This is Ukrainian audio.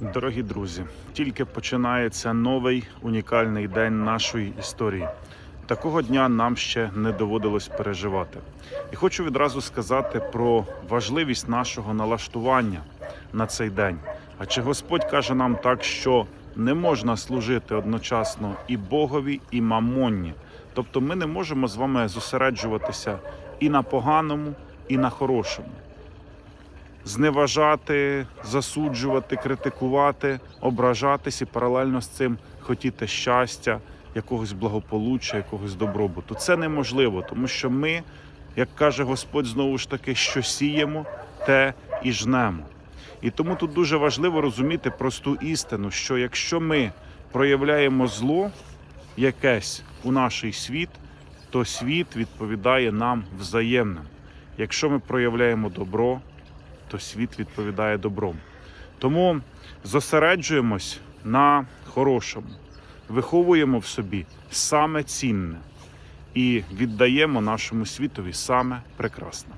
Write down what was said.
Дорогі друзі, тільки починається новий унікальний день нашої історії. Такого дня нам ще не доводилось переживати. І хочу відразу сказати про важливість нашого налаштування на цей день. А чи Господь каже нам так, що не можна служити одночасно і Богові, і мамонні. Тобто ми не можемо з вами зосереджуватися і на поганому, і на хорошому зневажати, засуджувати, критикувати, ображатись і паралельно з цим хотіти щастя, якогось благополуччя, якогось добробуту. Це неможливо, тому що ми, як каже Господь, знову ж таки, що сіємо, те і жнемо. І тому тут дуже важливо розуміти просту істину, що якщо ми проявляємо зло якесь у наш світ, то світ відповідає нам взаємним. Якщо ми проявляємо добро, то світ відповідає добром. Тому зосереджуємось на хорошому, виховуємо в собі саме цінне і віддаємо нашому світові саме прекрасне.